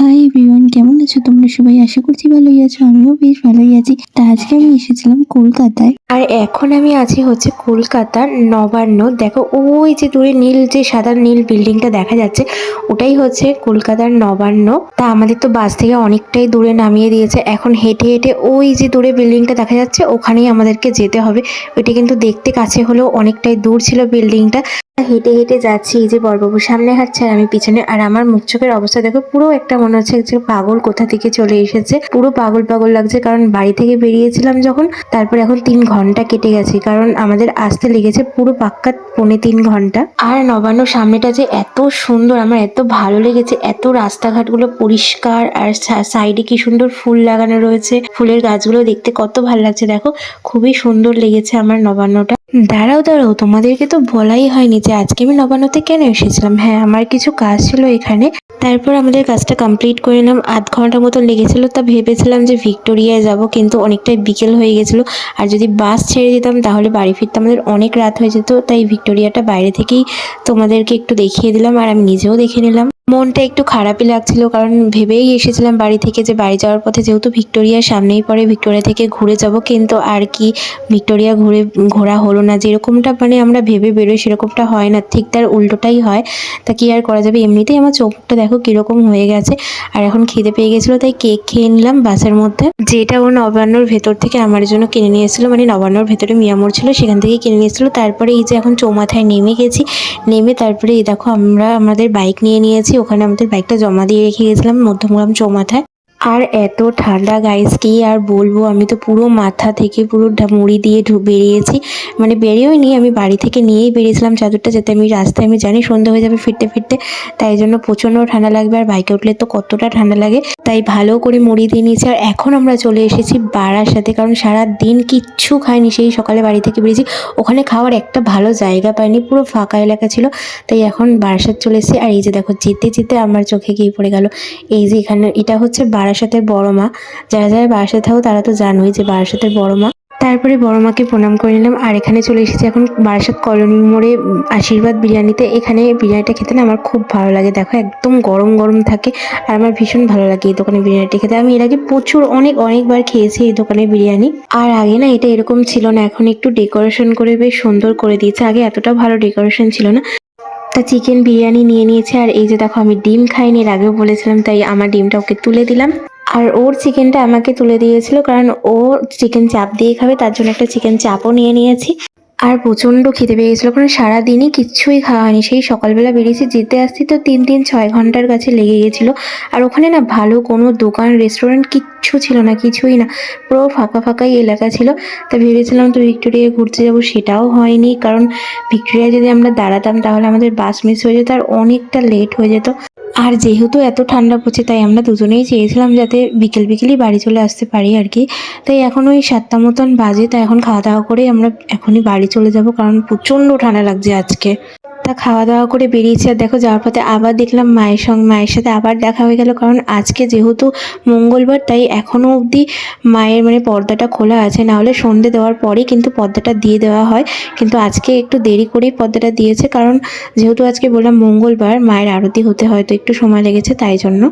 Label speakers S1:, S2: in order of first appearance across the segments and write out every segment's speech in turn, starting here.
S1: Hi everyone কেমন আছো তোমরা সবাই? আশা করছি ভালোই আছো, আমিও বেশ ভালোই আছি। তা আজকে আমি এসেছিলাম কলকাতায়। আর এখন আমি আছি হচ্ছে কলকাতার নবান্ন। দেখো, ওই যে দূরে নীল, যে সাদা নীল বিল্ডিংটা দেখা যাচ্ছে, ওটাই হচ্ছে কলকাতার নবান্ন। তা আমাদের তো বাস থেকে অনেকটাই দূরে নামিয়ে দিয়েছে। এখন হেঁটে হেঁটে ওই যে দূরে বিল্ডিংটা দেখা যাচ্ছে, ওখানেই আমাদেরকে যেতে হবে। ওইটা কিন্তু দেখতে কাছে হলেও অনেকটাই দূর ছিল বিল্ডিংটা। হেঁটে হেঁটে যাচ্ছি, এই যে বরবাবু সামনে হাঁটছে আর আমি পিছনে। আর আমার মুখ চোখের অবস্থা দেখো, পুরো একটা মনে হচ্ছে যে পাগল কোথা থেকে চলে এসেছে। পুরো পাগল পাগল লাগছে, কারণ বাড়ি থেকে বেরিয়েছিলাম যখন, তারপর এখন তিন ঘণ্টা কেটে গেছে, কারণ আমাদের আসতে লেগেছে পুরো পাক্কা পৌনে তিন ঘণ্টা। আর নবান্ন সামনেটা যে এত সুন্দর, আমার এত ভালো লেগেছে, এত রাস্তাঘাটগুলো পরিষ্কার, আর সাইডে কি সুন্দর ফুল লাগানো রয়েছে, ফুলের গাছগুলো দেখতে কত ভালো লাগছে, দেখো, খুবই সুন্দর লেগেছে আমার নবান্নটা। দাঁড়াও দাঁড়াও, তোমাদেরকে তো বলাই হয়নি যে আজকে আমি নবান্নতে কেন এসেছিলাম? হ্যাঁ আমার কিছু কাজ ছিল এখানে। তারপর আমাদের কাজটা কমপ্লিট করে নিলাম। আধ ঘণ্টা মতো লেগেছিলো, তা ভেবেছিলাম যে ভিক্টোরিয়ায় যাব, কিন্তু অনেকটাই বিকেল হয়ে গেছিল। আর যদি বাস ছেড়ে দিতাম, তাহলে বাড়ি ফিরতে আমাদের অনেক রাত হয়ে যেত, তাই ভিক্টোরিয়াটা বাইরে থেকেই তোমাদেরকে একটু দেখিয়ে দিলাম, আর আমি নিজেও দেখে নিলাম। মনটা একটু খারাপই লাগছিল, কারণ ভেবেই এসেছিলাম বাড়ি থেকে যে বাড়ি যাওয়ার পথে যেহেতু ভিক্টোরিয়ার সামনেই পড়ে, ভিক্টোরিয়া থেকে ঘুরে যাব, কিন্তু আর কি ভিক্টোরিয়া ঘুরে, ঘোরা হলো না। যেরকমটা মানে আমরা ভেবে বেরোই, সেরকমটা হয় না। ঠিক তার উল্টোটাই হয়। তা কি আর করা যাবে? এমনিতেই আমার চোখটা দেখো কীরকম হয়ে গেছে। আর এখন খিদে পেয়ে গেছিল, তাই কেক খেয়ে নিলাম বাসের মধ্যে। যেটা ও নবান্নর ভেতর থেকে আমার জন্য কিনে নিয়ে এসেছিল মানে নবান্নর ভেতরে মিয়ামোর ছিল, সেখান থেকে কিনে নিয়ে এসেছিল। তারপরে এই যে এখন চৌমাথায় নেমে গেছি, নেমে তারপরে এই দেখো আমরা, আমাদের বাইক নিয়ে নিয়েছি ওখানে আমাদের বাইকটা জমা দিয়ে রেখে গেছিলাম মধ্যমগ্রাম চৌমাথায়। আর এত ঠান্ডা গাইস কি আর বলব? আমি তো পুরো মাথা থেকে পুরো মুড়ি দিয়ে বেরিয়েছি। মানে বেরিয়েও নি আমি বাড়ি থেকে নিয়েই বেরিয়েছিলাম চাদরটা যাতে আমি রাস্তায়, আমি জানি সন্ধ্যা হয়ে যাবে ফিরতে ফিরতে। তাই জন্য প্রচণ্ড ঠান্ডা লাগবে, আর বাইকে উঠলে তো কতটা ঠান্ডা লাগে। তাই ভালো করে মুড়ি দিয়ে নিয়েছি, আর এখন আমরা চলে এসেছি বাড়ার সাথে, কারণ সারা দিন কিচ্ছু খাইনি, সেই সকালে বাড়ি থেকে বেরিয়েছি। ওখানে খাওয়ার একটা ভালো জায়গা পাইনি, পুরো ফাঁকা এলাকা ছিল। তাই এখন বারাসাত চলে এসেছি, আর এই যে দেখো, যেতে যেতে আমার চোখে গিয়ে পড়ে গেল। এই যে এখানে, এটা হচ্ছে বারাসাতের বড় মা। যারা যারা বারাসাতে থাকো, তারা তো জানোই যে বারাসাতের বড় মা। তারপরে বড় মাকে প্রণাম করে নিলাম। আর এখানে চলে এসেছি এখন বারাসাত কলোনি মোড়ে আশীর্বাদ বিরিয়ানিতে। এখানে বিরিয়ানিটা খেতে না আমার খুব ভালো লাগে। দেখো, একদম গরম গরম থাকে। আর আমার ভীষণ ভালো লাগে এই দোকানে বিরিয়ানিটা খেতে। আমি এর আগে প্রচুর, অনেক, অনেকবার খেয়েছি এই দোকানে বিরিয়ানি। আর আগে না এটা এরকম ছিল না। এখন একটু ডেকোরেশন করে বেশ সুন্দর করে দিয়েছে। আগে এতটা ভালো ডেকোরেশন ছিল না। তা চিকেন বিরিয়ানি নিয়ে নিয়েছে, আর এই যে দেখো আমি ডিম খাইনি, এর আগেও বলেছিলাম, তাই আমার ডিমটা ওকে তুলে দিলাম। আর ওর চিকেনটা আমাকে তুলে দিয়েছিল, কারণ ও চিকেন চাপ দিয়ে খাবে, তার জন্য একটা চিকেন চাপও নিয়ে নিয়েছি। আর প্রচণ্ড খিদে পেয়ে গেছিল। কারণ সারাদিনই কিচ্ছুই খাওয়া হয়নি সেই সকালবেলা বেরিয়েছি, যেতে আসতে তো তিন তিন ছয় ঘণ্টার কাছে লেগে গেছিল। আর ওখানে না ভালো কোনো দোকান রেস্টুরেন্ট কিচ্ছু ছিল না, কিছুই না। পুরো ফাঁকা ফাঁকাই এলাকা ছিল। তা ভেবেছিলাম তো ভিক্টোরিয়া ঘুরতে যাব, সেটাও হয়নি। কারণ ভিক্টোরিয়া যদি আমরা দাঁড়াতাম, তাহলে আমাদের বাস মিস হয়ে যেত আর অনেকটা লেট হয়ে যেত। আর যেহেতু এত ঠান্ডা পড়ছে, তাই আমরা দুজনেই চেয়েছিলাম যাতে বিকেল বিকেলই বাড়ি চলে আসতে পারি আর কি। তাই এখন ওই সাতটা মতন বাজে, তাই এখন খাওয়া দাওয়া করে আমরা এখনই বাড়ি চলে যাব, কারণ প্রচণ্ড ঠান্ডা লাগছে আজকে। খাওয়া দাওয়া করে বেরিয়েছি আর দেখো যাওয়ার পথে আবার দেখলাম মায়ের সঙ্গে, মায়ের সাথে আবার দেখা হয়ে গেল। কারণ আজকে যেহেতু মঙ্গলবার, তাই এখনও অবধি মায়ের মানে পর্দাটা খোলা আছে। না হলে সন্ধে দেওয়ার পরেই কিন্তু পর্দাটা দিয়ে দেওয়া হয়। কিন্তু আজকে একটু দেরি করেই পর্দাটা দিয়েছে। কারণ যেহেতু আজকে বললাম মঙ্গলবার, মায়ের আরতি হতে হয়তো একটু সময় লেগেছে তাই জন্য।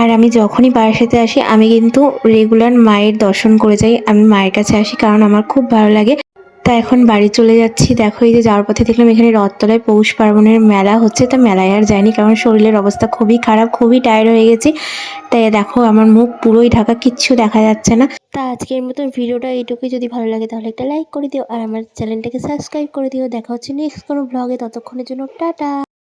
S1: আর আমি যখনই বারাসাতে আসি, আমি কিন্তু রেগুলার মায়ের দর্শন করে যাই। আমি মায়ের কাছে আসি কারণ আমার খুব ভালো লাগে। তা এখন বাড়ি চলে যাচ্ছি। দেখো, এই যে যাওয়ার পথে দেখলাম এখানে রথতলায় পৌষ পার্বণের মেলা হচ্ছে। তা মেলায় আর যায়নি কারণ শরীরের অবস্থা খুবই খারাপ, খুবই টায়ার্ড হয়ে গেছি। তাই দেখো, আমার মুখ পুরোই ঢাকা, কিচ্ছু দেখা যাচ্ছে না। তা আজকের মতন ভিডিওটা এইটুকুই। যদি ভালো লাগে তাহলে একটা লাইক করে দিও আর আমার চ্যানেলটাকে সাবস্ক্রাইব করে দিও। দেখা হচ্ছে নেক্সট কোনো ব্লগে ততক্ষণের জন্য টাটা।